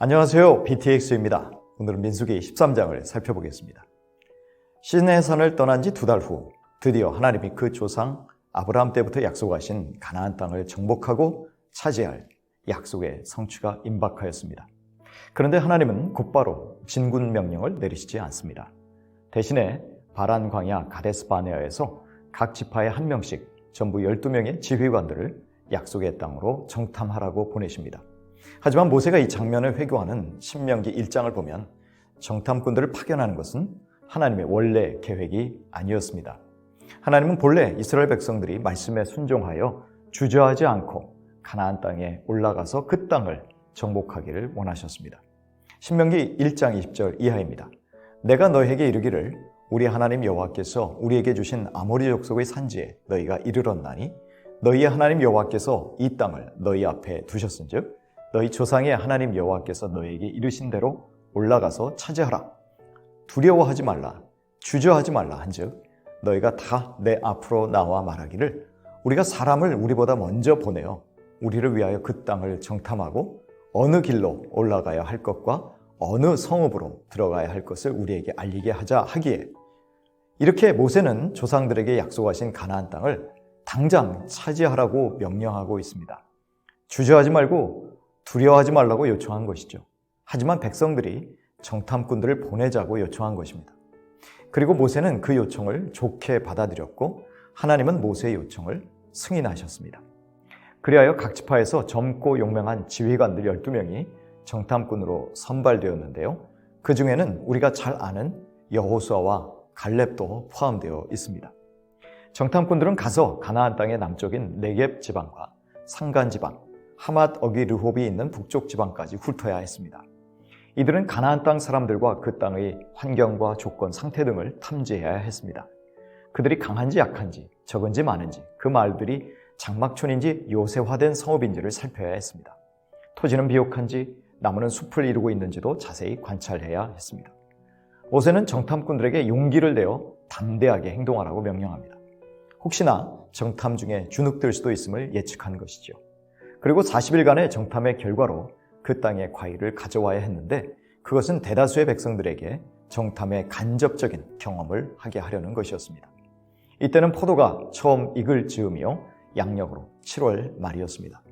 안녕하세요. BTX입니다. 오늘은 민수기 13장을 살펴보겠습니다. 신의 산을 떠난 지 두 달 후 드디어 하나님이 그 조상 아브라함 때부터 약속하신 가나안 땅을 정복하고 차지할 약속의 성취가 임박하였습니다. 그런데 하나님은 곧바로 진군 명령을 내리시지 않습니다. 대신에 바란 광야 가데스 바네아에서 각 지파의 한 명씩 전부 12명의 지휘관들을 약속의 땅으로 정탐하라고 보내십니다. 하지만 모세가 이 장면을 회고하는 신명기 1장을 보면 정탐꾼들을 파견하는 것은 하나님의 원래 계획이 아니었습니다. 하나님은 본래 이스라엘 백성들이 말씀에 순종하여 주저하지 않고 가나안 땅에 올라가서 그 땅을 정복하기를 원하셨습니다. 신명기 1장 20절 이하입니다. 내가 너에게 이르기를 우리 하나님 여호와께서 우리에게 주신 아모리 족속의 산지에 너희가 이르렀나니 너희의 하나님 여호와께서 이 땅을 너희 앞에 두셨은즉 너희 조상의 하나님 여호와께서 너희에게 이르신 대로 올라가서 차지하라. 두려워하지 말라. 주저하지 말라 한즉 너희가 다 내 앞으로 나와 말하기를 우리가 사람을 우리보다 먼저 보내어 우리를 위하여 그 땅을 정탐하고 어느 길로 올라가야 할 것과 어느 성읍으로 들어가야 할 것을 우리에게 알리게 하자 하기에 이렇게 모세는 조상들에게 약속하신 가나안 땅을 당장 차지하라고 명령하고 있습니다. 주저하지 말고 두려워하지 말라고 요청한 것이죠. 하지만 백성들이 정탐꾼들을 보내자고 요청한 것입니다. 그리고 모세는 그 요청을 좋게 받아들였고 하나님은 모세의 요청을 승인하셨습니다. 그리하여 각 지파에서 젊고 용맹한 지휘관들 12명이 정탐꾼으로 선발되었는데요. 그 중에는 우리가 잘 아는 여호수아와 갈렙도 포함되어 있습니다. 정탐꾼들은 가서 가나안 땅의 남쪽인 네겝 지방과 산간 지방, 하맛 어기 르홉이 있는 북쪽 지방까지 훑어야 했습니다. 이들은 가나안 땅 사람들과 그 땅의 환경과 조건, 상태 등을 탐지해야 했습니다. 그들이 강한지 약한지, 적은지 많은지, 그 말들이 장막촌인지 요새화된 성읍인지를 살펴야 했습니다. 토지는 비옥한지, 나무는 숲을 이루고 있는지도 자세히 관찰해야 했습니다. 모세는 정탐꾼들에게 용기를 내어 담대하게 행동하라고 명령합니다. 혹시나 정탐 중에 주눅들 수도 있음을 예측한 것이죠. 그리고 40일간의 정탐의 결과로 그 땅의 과일을 가져와야 했는데 그것은 대다수의 백성들에게 정탐의 간접적인 경험을 하게 하려는 것이었습니다. 이때는 포도가 처음 익을 즈음이요 양력으로 7월 말이었습니다.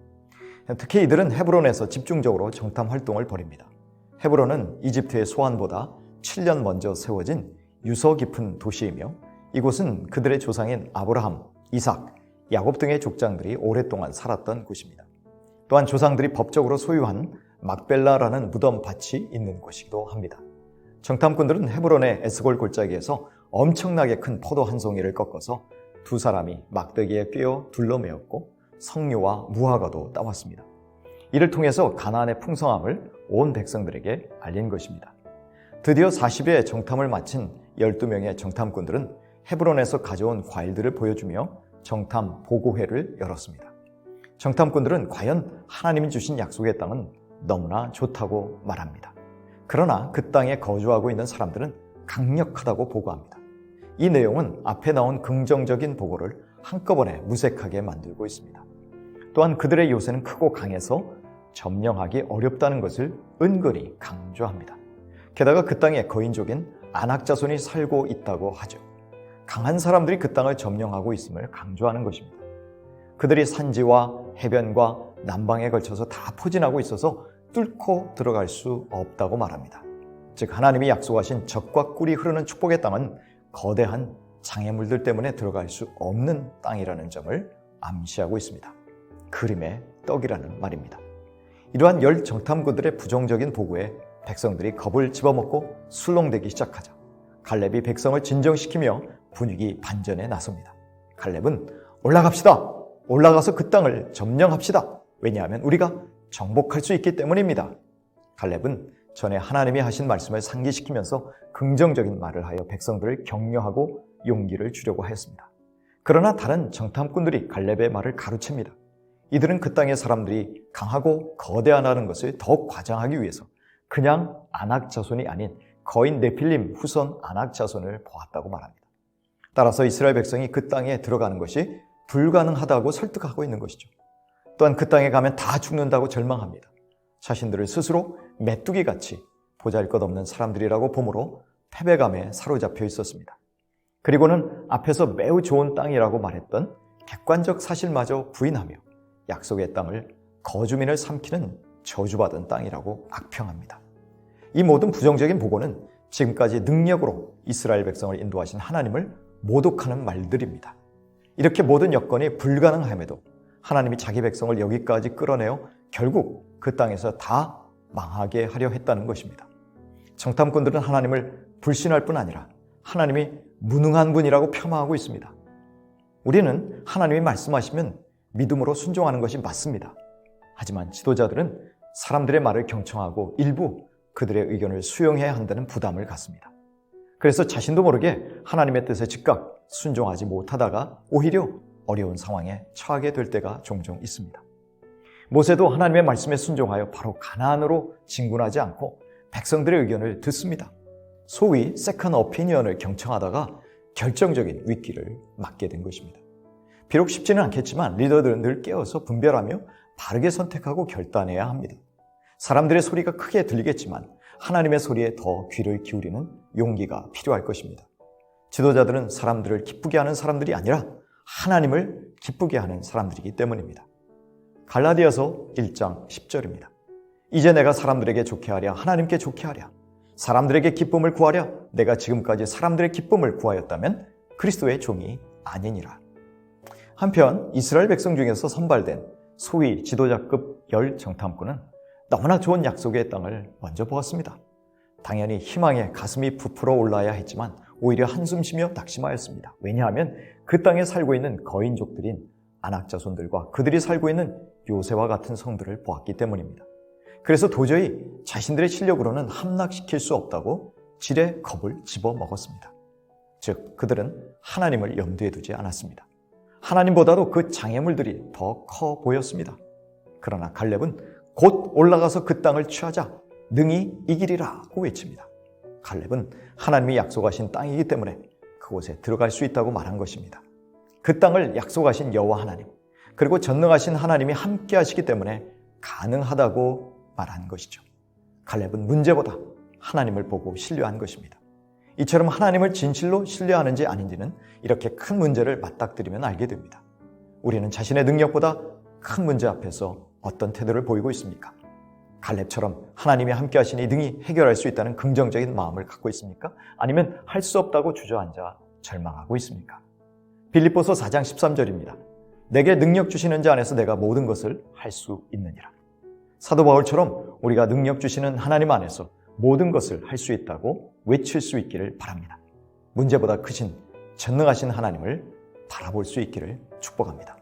특히 이들은 헤브론에서 집중적으로 정탐 활동을 벌입니다. 헤브론은 이집트의 소환보다 7년 먼저 세워진 유서 깊은 도시이며 이곳은 그들의 조상인 아브라함, 이삭, 야곱 등의 족장들이 오랫동안 살았던 곳입니다. 또한 조상들이 법적으로 소유한 막벨라라는 무덤 밭이 있는 곳이기도 합니다. 정탐꾼들은 헤브론의 에스골 골짜기에서 엄청나게 큰 포도 한 송이를 꺾어서 두 사람이 막대기에 꿰어 둘러매었고 석류와 무화과도 따왔습니다. 이를 통해서 가나안의 풍성함을 온 백성들에게 알린 것입니다. 드디어 40일 정탐을 마친 12명의 정탐꾼들은 헤브론에서 가져온 과일들을 보여주며 정탐 보고회를 열었습니다. 정탐꾼들은 과연 하나님이 주신 약속의 땅은 너무나 좋다고 말합니다. 그러나 그 땅에 거주하고 있는 사람들은 강력하다고 보고합니다. 이 내용은 앞에 나온 긍정적인 보고를 한꺼번에 무색하게 만들고 있습니다. 또한 그들의 요새는 크고 강해서 점령하기 어렵다는 것을 은근히 강조합니다. 게다가 그 땅에 거인족인 안악자손이 살고 있다고 하죠. 강한 사람들이 그 땅을 점령하고 있음을 강조하는 것입니다. 그들이 산지와 해변과 남방에 걸쳐서 다 포진하고 있어서 뚫고 들어갈 수 없다고 말합니다. 즉 하나님이 약속하신 적과 꿀이 흐르는 축복의 땅은 거대한 장애물들 때문에 들어갈 수 없는 땅이라는 점을 암시하고 있습니다. 그림의 떡이라는 말입니다. 이러한 열 정탐구들의 부정적인 보고에 백성들이 겁을 집어먹고 술렁대기 시작하자 갈렙이 백성을 진정시키며 분위기 반전에 나섭니다. 갈렙은 올라갑시다. 올라가서 그 땅을 점령합시다. 왜냐하면 우리가 정복할 수 있기 때문입니다. 갈렙은 전에 하나님이 하신 말씀을 상기시키면서 긍정적인 말을 하여 백성들을 격려하고 용기를 주려고 하였습니다. 그러나 다른 정탐꾼들이 갈렙의 말을 가로챕니다. 이들은 그 땅의 사람들이 강하고 거대하다는 것을 더욱 과장하기 위해서 그냥 안악 자손이 아닌 거인 네필림 후손 안악 자손을 보았다고 말합니다. 따라서 이스라엘 백성이 그 땅에 들어가는 것이 불가능하다고 설득하고 있는 것이죠. 또한 그 땅에 가면 다 죽는다고 절망합니다. 자신들을 스스로 메뚜기 같이 보잘 것 없는 사람들이라고 보므로 패배감에 사로잡혀 있었습니다. 그리고는 앞에서 매우 좋은 땅이라고 말했던 객관적 사실마저 부인하며 약속의 땅을 거주민을 삼키는 저주받은 땅이라고 악평합니다. 이 모든 부정적인 보고는 지금까지 능력으로 이스라엘 백성을 인도하신 하나님을 모독하는 말들입니다. 이렇게 모든 여건이 불가능함에도 하나님이 자기 백성을 여기까지 끌어내어 결국 그 땅에서 다 망하게 하려 했다는 것입니다. 정탐꾼들은 하나님을 불신할 뿐 아니라 하나님이 무능한 분이라고 폄하하고 있습니다. 우리는 하나님이 말씀하시면 믿음으로 순종하는 것이 맞습니다. 하지만 지도자들은 사람들의 말을 경청하고 일부 그들의 의견을 수용해야 한다는 부담을 갖습니다. 그래서 자신도 모르게 하나님의 뜻에 즉각 순종하지 못하다가 오히려 어려운 상황에 처하게 될 때가 종종 있습니다. 모세도 하나님의 말씀에 순종하여 바로 가나안으로 진군하지 않고 백성들의 의견을 듣습니다. 소위 세컨 어피니언을 경청하다가 결정적인 위기를 맞게 된 것입니다. 비록 쉽지는 않겠지만 리더들은 늘 깨어서 분별하며 바르게 선택하고 결단해야 합니다. 사람들의 소리가 크게 들리겠지만 하나님의 소리에 더 귀를 기울이는 용기가 필요할 것입니다. 지도자들은 사람들을 기쁘게 하는 사람들이 아니라 하나님을 기쁘게 하는 사람들이기 때문입니다. 갈라디아서 1장 10절입니다. 이제 내가 사람들에게 좋게 하랴 하나님께 좋게 하랴 사람들에게 기쁨을 구하랴 내가 지금까지 사람들의 기쁨을 구하였다면 그리스도의 종이 아니니라. 한편 이스라엘 백성 중에서 선발된 소위 지도자급 열 정탐꾼은 너무나 좋은 약속의 땅을 먼저 보았습니다. 당연히 희망에 가슴이 부풀어 올라야 했지만 오히려 한숨 쉬며 낙심하였습니다. 왜냐하면 그 땅에 살고 있는 거인족들인 안악자손들과 그들이 살고 있는 요새와 같은 성들을 보았기 때문입니다. 그래서 도저히 자신들의 실력으로는 함락시킬 수 없다고 지레 겁을 집어 먹었습니다. 즉, 그들은 하나님을 염두에 두지 않았습니다. 하나님보다도 그 장애물들이 더 커 보였습니다. 그러나 갈렙은 곧 올라가서 그 땅을 취하자 능히 이기리라고 외칩니다. 갈렙은 하나님이 약속하신 땅이기 때문에 그곳에 들어갈 수 있다고 말한 것입니다. 그 땅을 약속하신 여호와 하나님 그리고 전능하신 하나님이 함께 하시기 때문에 가능하다고 말한 것이죠. 갈렙은 문제보다 하나님을 보고 신뢰한 것입니다. 이처럼 하나님을 진실로 신뢰하는지 아닌지는 이렇게 큰 문제를 맞닥뜨리면 알게 됩니다. 우리는 자신의 능력보다 큰 문제 앞에서 어떤 태도를 보이고 있습니까? 갈렙처럼 하나님이 함께 하시니 능히 해결할 수 있다는 긍정적인 마음을 갖고 있습니까? 아니면 할 수 없다고 주저앉아 절망하고 있습니까? 빌립보서 4장 13절입니다. 내게 능력 주시는 자 안에서 내가 모든 것을 할 수 있느니라. 사도 바울처럼 우리가 능력 주시는 하나님 안에서 모든 것을 할 수 있다고 외칠 수 있기를 바랍니다. 문제보다 크신 전능하신 하나님을 바라볼 수 있기를 축복합니다.